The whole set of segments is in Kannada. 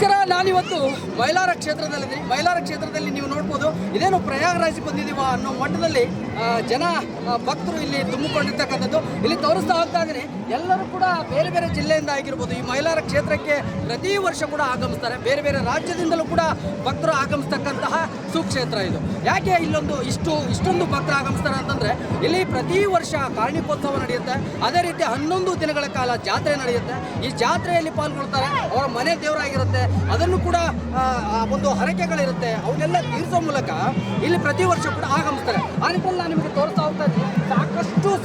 ನಮಸ್ಕಾರ, ನಾನಿವತ್ತು ಬಯಲಾರ ಕ್ಷೇತ್ರದಲ್ಲಿದ್ದೀನಿ. ಬಯಲಾರ ಕ್ಷೇತ್ರದಲ್ಲಿ ನೀವು ನೋಡ್ಬೋದು, ಇದೇನು ಪ್ರಯಾಗರಾಜ್ ಬಂದಿದ್ದೀವ ಅನ್ನೋ ಮಟ್ಟದಲ್ಲಿ ಜನ ಭಕ್ತರು ಇಲ್ಲಿ ತುಂಬಿಕೊಂಡಿರ್ತಕ್ಕಂಥದ್ದು ಇಲ್ಲಿ ತೋರಿಸ್ತಾ ಹೋಗ್ತಾ ಇದ್ದೀನಿ. ಎಲ್ಲರೂ ಕೂಡ ಬೇರೆ ಬೇರೆ ಜಿಲ್ಲೆಯಿಂದ ಆಗಿರ್ಬೋದು, ಈ ಮೈಲಾರ ಕ್ಷೇತ್ರಕ್ಕೆ ಪ್ರತಿ ವರ್ಷ ಕೂಡ ಆಗಮಿಸ್ತಾರೆ. ಬೇರೆ ಬೇರೆ ರಾಜ್ಯದಿಂದಲೂ ಕೂಡ ಭಕ್ತರು ಆಗಮಿಸ್ತಕ್ಕಂತಹ ಸುಕ್ಷೇತ್ರ ಇದು. ಯಾಕೆ ಇಲ್ಲೊಂದು ಇಷ್ಟು, ಇಷ್ಟೊಂದು ಭಕ್ತರು ಆಗಮಿಸ್ತಾರೆ ಅಂತಂದ್ರೆ, ಇಲ್ಲಿ ಪ್ರತಿ ವರ್ಷ ಕಾರ್ಣಿಕೋತ್ಸವ ನಡೆಯುತ್ತೆ. ಅದೇ ರೀತಿ ಹನ್ನೊಂದು ದಿನಗಳ ಕಾಲ ಜಾತ್ರೆ ನಡೆಯುತ್ತೆ. ಈ ಜಾತ್ರೆಯಲ್ಲಿ ಪಾಲ್ಗೊಳ್ತಾರೆ, ಅವರ ಮನೆ ದೇವರಾಗಿರುತ್ತೆ. ಅದನ್ನು ಕೂಡ ಒಂದು ಹರಕೆಗಳಿರುತ್ತೆ. ಅವನ್ನೆಲ್ಲ ತೀರಿಸೋ ಮೂಲಕ ಇಲ್ಲಿ ಪ್ರತಿ ವರ್ಷ ಕೂಡ ಆಗಮಿಸ್ತಾರೆ. ಆ ನಾನು ನಿಮಗೆ ತೋರಿಸ್ತಾ ಹೋಗ್ತಾ ಇದ್ದೀನಿ.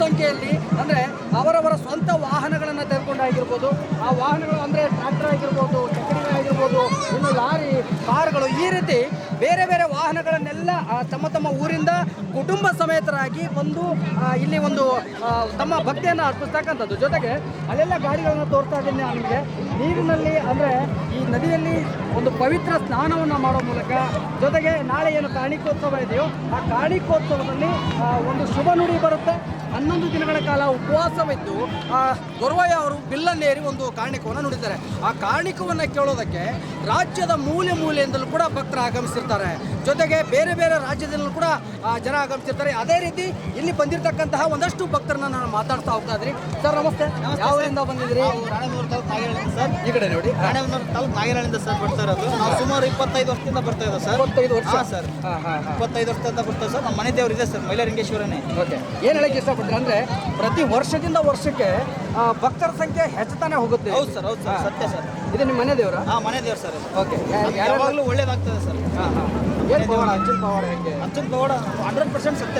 ಸಂಖ್ಯೆಯಲ್ಲಿ ಅಂದರೆ ಅವರವರ ಸ್ವಂತ ವಾಹನಗಳನ್ನು ತೆಗೆದುಕೊಂಡಾಗಿರ್ಬೋದು. ಆ ವಾಹನಗಳು ಅಂದರೆ ಟ್ರ್ಯಾಕ್ಟರ್ ಆಗಿರ್ಬೋದು ಚಕ್ರಿಗಳಾಗಿರ್ಬೋದು ಇನ್ನು ಲಾರಿ ಕಾರುಗಳು ಈ ರೀತಿ ಬೇರೆ ಬೇರೆ ವಾಹನಗಳನ್ನೆಲ್ಲ ತಮ್ಮ ತಮ್ಮ ಊರಿಂದ ಕುಟುಂಬ ಸಮೇತರಾಗಿ ಬಂದು ಇಲ್ಲಿ ಒಂದು ತಮ್ಮ ಭಕ್ತಿಯನ್ನು ಅರ್ಪಿಸ್ತಕ್ಕಂಥದ್ದು. ಜೊತೆಗೆ ಅಲ್ಲೆಲ್ಲ ಗಾಡಿಗಳನ್ನು ತೋರ್ತಾ ಇದ್ದೀನಿ ನಮಗೆ. ನೀರಿನಲ್ಲಿ ಅಂದರೆ ಈ ನದಿಯಲ್ಲಿ ಒಂದು ಪವಿತ್ರ ಸ್ನಾನವನ್ನು ಮಾಡೋ ಮೂಲಕ ಜೊತೆಗೆ ನಾಳೆ ಏನು ಕಾಣಿಕೋತ್ಸವ ಇದೆಯೋ, ಆ ಕಾಣಿಕೋತ್ಸವದಲ್ಲಿ ಒಂದು ಶುಭ ನುಡಿ ಬರುತ್ತೆ. ಹನ್ನೊಂದು ದಿನಗಳ ಕಾಲ ಉಪವಾಸವಿದ್ದು, ಆ, ಗೊರವಯ್ಯ ಅವರು ಬಿಲ್ಲನ್ನೇರಿ ಒಂದು ಕಾರ್ಣಿಕವನ್ನು ನುಡಿತಾರೆ ಆ ಕಾರ್ಣಿಕವನ್ನು ಕೇಳೋದಕ್ಕೆ ರಾಜ್ಯದ ಮೂಲೆ ಮೂಲೆಯಿಂದಲೂ ಕೂಡ ಭಕ್ತರು ಆಗಮಿಸಿರ್ತಾರೆ. ಜೊತೆಗೆ ಬೇರೆ ಬೇರೆ ರಾಜ್ಯದಲ್ಲೂ ಕೂಡ ಜನ ಆಗಮಿಸಿರ್ತಾರೆ. ಅದೇ ರೀತಿ ಇಲ್ಲಿ ಬಂದಿರತಕ್ಕಂತಹ ಒಂದಷ್ಟು ಭಕ್ತರನ್ನ ನಾನು ಮಾತಾಡ್ತಾ ಹೋಗ್ತಾ ಇದ್ರಿ ಸರ್ ನಮಸ್ತೆ. ಯಾವರಿಂದ ಬಂದಿದ್ರಿ ನಾವು ರಾಣೆಬೆನ್ನೂರು ತಾಲೂಕು ನಾಗೇರಳ್ಳಿ ಸರ್. ಈ ಕಡೆ ನೋಡಿ. ರಾಣೆಬೆನ್ನೂರು ತಾಲೂಕು ಸರ್ ಬರ್ತಾ ಇರೋದು. ನಾವು ಸುಮಾರು ಇಪ್ಪತ್ತೈದು ವರ್ಷದಿಂದ ಬರ್ತಾ ಇದ್ದೀವಿ ಸರ್. ಇಪ್ಪತ್ತೈದು ವರ್ಷ? ಸರ್. ಇಪ್ಪತ್ತೈದು ವರ್ಷದಿಂದ ಬರ್ತಾ ಸರ್. ನಮ್ಮ ಮನೆ ದೇವರಿದೆ ಇದೆ ಸರ್ ಮೈಲಾರಿಂಗೇಶ್ವರನೇ ಓಕೆ. ಏನು ಹೇಳಕ್ಕೆ ಇಷ್ಟಪಡ್ತೀರಿ ಅಂದರೆ ಪ್ರತಿ ವರ್ಷದಿಂದ ವರ್ಷಕ್ಕೆ ಭಕ್ತರ ಸಂಖ್ಯೆ ಹೆಚ್ಚುತ್ತಾನೆ ಹೋಗುತ್ತೆ. ಹೌದು ಸರ್ ಹೌದು ಸರ್. ಸತ್ಯ ಸರ್. ಇದು ನಿಮ್ಮ ಮನೆ ದೇವರ? ಹಾ ಮನೆ ದೇವ್ರು ಸರ್. ಓಕೆ ಯಾವಾಗಲೂ ಒಳ್ಳೇದಾಗ್ತದೆ ಸರ್. ಹಾಂ ಹಾಂ ಏನು ಪವಾಡ ಅಚ್ಚನ್ ಪವಾಡ ಹೆಂಗೆ? ಅಚ್ಚನ್ ಪವಾಡ ಹಂಡ್ರೆಡ್ ಪರ್ಸೆಂಟ್ ಸತ್ಯ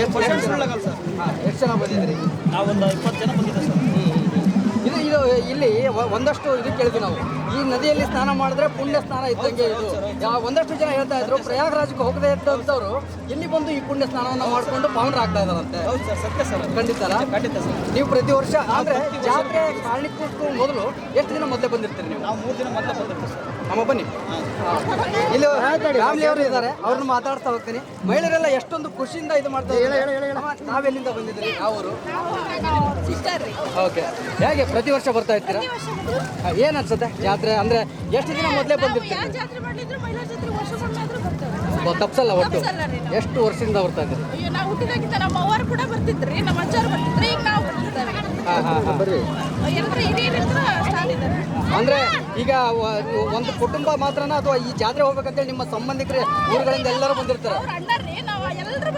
ಎಷ್ಟು ಪರ್ಸೆಂಟ್ ಸುಳ್ಳಾಗಲ್ಲ ಸರ್. ಹಾಂ ಎಷ್ಟು ಜನ ಬಂದಿದ್ದೀರಿ? ನಾವೊಂದು ಇಪ್ಪತ್ತು ಜನ ಬಂದಿದ್ದೆ ಸರ್. ಇದು ಇದು ಇಲ್ಲಿ ಒಂದಷ್ಟು ಇದು ಕೇಳಿದ್ವಿ ನಾವು. ಈ ನದಿಯಲ್ಲಿ ಸ್ನಾನ ಮಾಡಿದ್ರೆ ಪುಣ್ಯ ಸ್ನಾನ ಇದ್ದಂಗೆ ಇದು. ಯಾವ ಒಂದಷ್ಟು ಜನ ಹೇಳ್ತಾ ಇದ್ರು ಪ್ರಯಾಗ್ರಾಜ್ಗೆ ಹೋಗದೆ ಇದ್ದಂಥವ್ರು ಇಲ್ಲಿ ಬಂದು ಈ ಪುಣ್ಯ ಸ್ನಾನವನ್ನು ಮಾಡಿಕೊಂಡು ಪಾವನರು ಆಗ್ತಾ ಇದಾರಂತೆ ಹೌದು ಸರ್ ಸತ್ಯ ಸರ್ ಅದು. ಖಂಡಿತ ಅಲ್ಲ? ಖಂಡಿತ ಸರ್. ನೀವು ಪ್ರತಿ ವರ್ಷ ಆದ್ರೆ ಜಾತ್ರೆ ಕಾರಣಕ್ಕೂ ಮೊದಲು ಎಷ್ಟು ದಿನ ಮೊದಲೇ ಬಂದಿರ್ತೀರಿ ನೀವು? ನಾವು ಮೂರು ದಿನ ಮೊದಲೇ ಬಂದಿರ್ತೀವಿ ಸರ್. ನಮ್ಮ ಬನ್ನಿ. ಇಲ್ಲಿ ಫ್ಯಾಮಿಲಿ ಅವರು ಇದ್ದಾರೆ. ಅವ್ರನ್ನ ಮಾತಾಡ್ತಾ ಹೋಗ್ತೀನಿ. ಮಹಿಳೆಯರೆಲ್ಲ ಎಷ್ಟೊಂದು ಖುಷಿಯಿಂದ ಇದು ಮಾಡ್ತಾರೆ ಅಮ್ಮ, ನಾವೆಲ್ಲಿಂದ ಬಂದಿದ್ದೀರಿ? ಅವರು ಸಿಸ್ಟರ್ ಓಕೆ. ಹೇಗೆ ಪ್ರತಿ ವರ್ಷ ಬರ್ತಾ ಇರ್ತೀರಾ? ಏನು ಏನ್ ಅನ್ಸುತ್ತೆ ಜಾತ್ರೆ? ಅಂದ್ರೆ ಎಷ್ಟು ದಿನ ಮೊದಲೇ ಬಂದಿರ್ತೀರಿ? ತಪ್ಸಲ್ಲ ಒಟ್ಟು. ಎಷ್ಟು ವರ್ಷದಿಂದ ಬರ್ತಾ ಇದ್ದೀರಿ? ಅಯ್ಯೋ ನಾವು ಹುಟ್ಟಿದಾಗಿಂದ ನಮ್ಮ ಅವರು ಕೂಡ ಬರ್ತಿದ್ರಿ ನಮ್ಮ ಅಜ್ಜಾರು ಬರ್ತಿದ್ರಿ. ಈಗ ನಾವು ಬರ್ತಿದ್ದೇವೆ ಬರ್ರಿ. ಅಂದ್ರೆ ಈಗ ಒಂದು ಕುಟುಂಬ ಮಾತ್ರನ ಅಥವಾ ಈ ಜಾತ್ರೆ ಹೋಗ್ಬೇಕಂತೇಳಿ ನಿಮ್ಮ ಸಂಬಂಧಿಕರು ಊರುಗಳಿಂದ ಎಲ್ಲರೂ ಬಂದಿರ್ತಾರೆ? ಅವ್ರ ಅಣ್ಣರ್ರಿ ನಾವು ಎಲ್ಲರೂ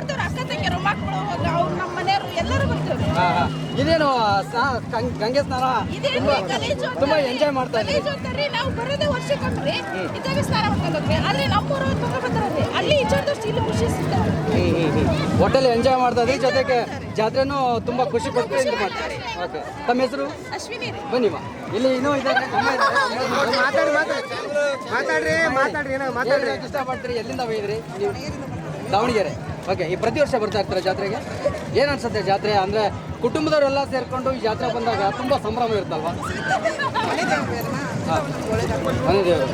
ಬರ್ತೀವ್ರಿ. ಅಕ್ಕ ಹೋಟೆಲ್ ಎಂಜಾಯ್ ಮಾಡ್ತಾ ಇದ್ರಿ ಜೊತೆಗೆ ಜಾತ್ರೆನೂ ತುಂಬಾ ಖುಷಿ ಪಟ್ಟು ಮಾಡ್ತಾರೆ ಓಕೆ. ತಮ್ಮ ಹೆಸರು? ಅಶ್ವಿನಿ ರೀ. ಬನ್ನಿ ಮಾ ಇಲ್ಲಿ ಇನ್ನೂ ಇದ್ದಾರೆ. ಮಾತಾಡಿ ಮಾತಾಡ್ರಿ. ಮಾತಾಡ್ರಿ ಏನೋ ಎಲ್ಲಿಂದ ಹೋಗಿದ್ರಿ ನೀವು ದಾವಣಗೆರೆ. ಓಕೆ ಈ ಪ್ರತಿ ವರ್ಷ ಬರ್ತಾ ಇರ್ತಾರೆ ಜಾತ್ರೆಗೆ? ಏನ್ ಅನ್ಸುತ್ತೆ ಜಾತ್ರೆ? ಅಂದ್ರೆ ಕುಟುಂಬದವರೆಲ್ಲ ಸೇರ್ಕೊಂಡು ಈ ಜಾತ್ರೆ ಬಂದಾಗ ತುಂಬಾ ಸಂಭ್ರಮ ಇರುತ್ತಲ್ವಾ? ಹಾಂ. ಮನೆ ದೇವರು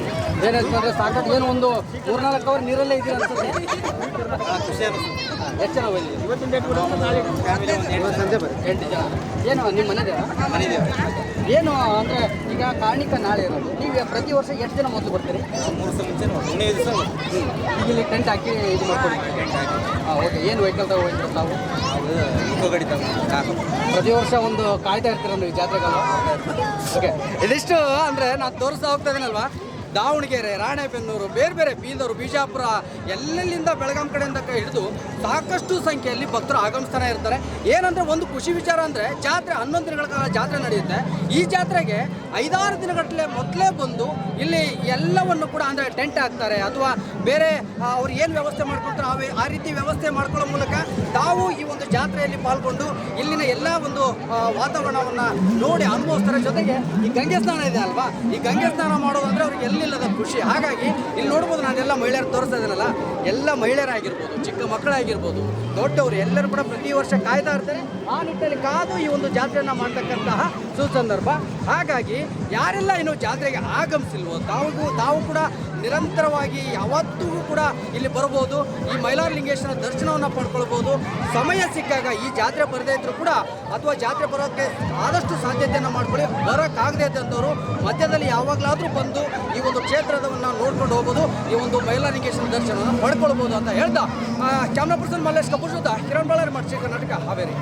ಸಾಕಷ್ಟು ಏನು ಒಂದು ಮೂರ್ನಾಲ್ಕು ಅವರ್ ನೀರಲ್ಲೇ ಇದೆಯಾ ಅನ್ಸುತ್ತೆ? ಖುಷಿ ಎಷ್ಟು ಜನ ಬಂದಿದ್ದೀರಿ ಇವತ್ತಿನ ಸಂಜೆ ಬರ್ರಿ ಎಂಟು ಜನ. ಏನು ನಿಮ್ಮ ಮನೆ ದೇವರಾ? ಏನು ಅಂದ್ರೆ ಈಗ ಕಾರಣಿಕ ನಾಳೆ ಇರೋದು. ನೀವು ಪ್ರತಿ ವರ್ಷ ಎಷ್ಟು ದಿನ ಮೊದಲು ಬರ್ತೀರಿ? ಮೂರು ದಿವಸ ಮುಂಚೆ ಹದಿನೈದು ದಿವಸ ಈಗ ಇಲ್ಲಿ ಟೆಂಟ್ ಹಾಕಿ ಇದು ಮಾಡ್ಕೊಂಡು. ಹಾಂ ಓಕೆ. ಏನು ವೆಹಿಕಲ್ ತಗೊಂಡಿರೋ ತಾವು? ಅದು ಗಾಡಿ ತಗೊಂಡು ಪ್ರತಿ ವರ್ಷ ಒಂದು ಕಾಯ್ತಾ ಇರ್ತೀರ ನೀವು ಜಾತ್ರೆಗಲ್ಲ ಓಕೆ. ಇದಿಷ್ಟು ಅಂದರೆ ನಾನು ತೋರಿಸ್ತಾ ಹೋಗ್ತಾ ಇದ್ದೀನಲ್ವಾ ದಾವಣಗೆರೆ, ರಾಣೆಬೆನ್ನೂರು, ಬೇರೆ ಬೇರೆ ಬೀದರು, ಬಿಜಾಪುರ ಎಲ್ಲೆಲ್ಲಿಂದ ಬೆಳಗಾಂ ಕಡೆಯಿಂದ ಹಿಡಿದು ಸಾಕಷ್ಟು ಸಂಖ್ಯೆಯಲ್ಲಿ ಭಕ್ತರು ಆಗಮಿಸ್ತಾನೆ ಇರ್ತಾರೆ. ಏನಂದ್ರೆ ಒಂದು ಖುಷಿ ವಿಚಾರ ಅಂದರೆ ಜಾತ್ರೆ ಹನ್ನೊಂದು ದಿನಗಳ ಕಾಲ ಜಾತ್ರೆ ನಡೆಯುತ್ತೆ. ಈ ಜಾತ್ರೆಗೆ ಐದಾರು ದಿನಗಟ್ಟಲೆ ಮೊದಲೇ ಬಂದು ಇಲ್ಲಿ ಎಲ್ಲವನ್ನು ಕೂಡ ಅಂದರೆ ಟೆಂಟ್ ಹಾಕ್ತಾರೆ. ಅಥವಾ ಬೇರೆ ಅವ್ರು ಏನು ವ್ಯವಸ್ಥೆ ಮಾಡ್ಕೊಳ್ತಾರೆ ಆ ರೀತಿ ವ್ಯವಸ್ಥೆ ಮಾಡ್ಕೊಳ್ಳೋ ಮೂಲಕ ತಾವು ಈ ಒಂದು ಜಾತ್ರೆಯಲ್ಲಿ ಪಾಲ್ಗೊಂಡು ಇಲ್ಲಿನ ಎಲ್ಲ ಒಂದು ವಾತಾವರಣವನ್ನ ನೋಡಿ ಅನುಭವಿಸ್ತಾರೆ. ಜೊತೆಗೆ ಈ ಗಂಗೆ ಸ್ನಾನ ಇದೆ ಅಲ್ವಾ? ಈ ಗಂಗೆ ಸ್ನಾನ ಮಾಡೋದಂದ್ರೆ ಅವ್ರಿಗೆ ಅವ್ರಿಗೆ ಎಲ್ಲಿಲ್ಲದ ಖುಷಿ. ಹಾಗಾಗಿ ಇಲ್ಲಿ ನೋಡ್ಬೋದು ನಾನೆಲ್ಲ ಮಹಿಳೆಯರು ತೋರಿಸ್ತಾ ಇದ್ದೀನಲ್ಲ, ಎಲ್ಲ ಮಹಿಳೆಯರಾಗಿರ್ಬೋದು, ಚಿಕ್ಕ ಮಕ್ಕಳಾಗಿರ್ಬೋದು, ದೊಡ್ಡವರು ಎಲ್ಲರೂ ಕೂಡ ಪ್ರತಿ ವರ್ಷ ಕಾಯ್ತಾ ಇರ್ತಾರೆ. ಆ ನಿಟ್ಟಿನಲ್ಲಿ ಕಾದು ಈ ಒಂದು ಜಾತ್ರೆಯನ್ನು ಮಾಡ್ತಕ್ಕಂತಹ ಸುಸಂದರ್ಭ ಹಾಗಾಗಿ ಯಾರೆಲ್ಲ ಇನ್ನು ಜಾತ್ರೆಗೆ ಆಗಮಿಸಿಲ್ವೋ ತಾವು ತಾವು ಕೂಡ ನಿರಂತರವಾಗಿ ಯಾವತ್ತಿಗೂ ಕೂಡ ಇಲ್ಲಿ ಬರ್ಬೋದು ಈ ಮೈಲಾರಲಿಂಗೇಶ್ವರ ದರ್ಶನವನ್ನು ಪಡ್ಕೊಳ್ಬೋದು ಸಮಯ ಸಿಕ್ಕಾಗ ಈ ಜಾತ್ರೆ ಬರದೇ ಇದ್ರು ಕೂಡ ಅಥವಾ ಜಾತ್ರೆ ಬರೋಕ್ಕೆ ಆದಷ್ಟು ಸಾಧ್ಯತೆಯನ್ನು ಮಾಡ್ಕೊಳ್ಳಿ. ಬರೋಕ್ಕಾಗದೇ ಇದ್ದಂಥವ್ರು ಮಧ್ಯದಲ್ಲಿ ಯಾವಾಗಲಾದರೂ ಬಂದು ಈ ಒಂದು ಕ್ಷೇತ್ರವನ್ನು ನೋಡ್ಕೊಂಡು ಹೋಗ್ಬೋದು. ಈ ಒಂದು ಮೈಲಾರಲಿಂಗೇಶ್ವರ ದರ್ಶನವನ್ನು ಪಡ್ಕೊಳ್ಬೋದು ಅಂತ ಹೇಳ್ತಾ ಕ್ಯಾಮ್ರಾ ಪರ್ಸನ್ ಮಲ್ಲೇಶ್ ಕಪೂರ್ ಸುದ್ದ ಕಿರಣ್ ಬಳ್ಳಾರಿ ಮಾಡ್ಸಿ ಕರ್ನಾಟಕ ಹಾವೇರಿ.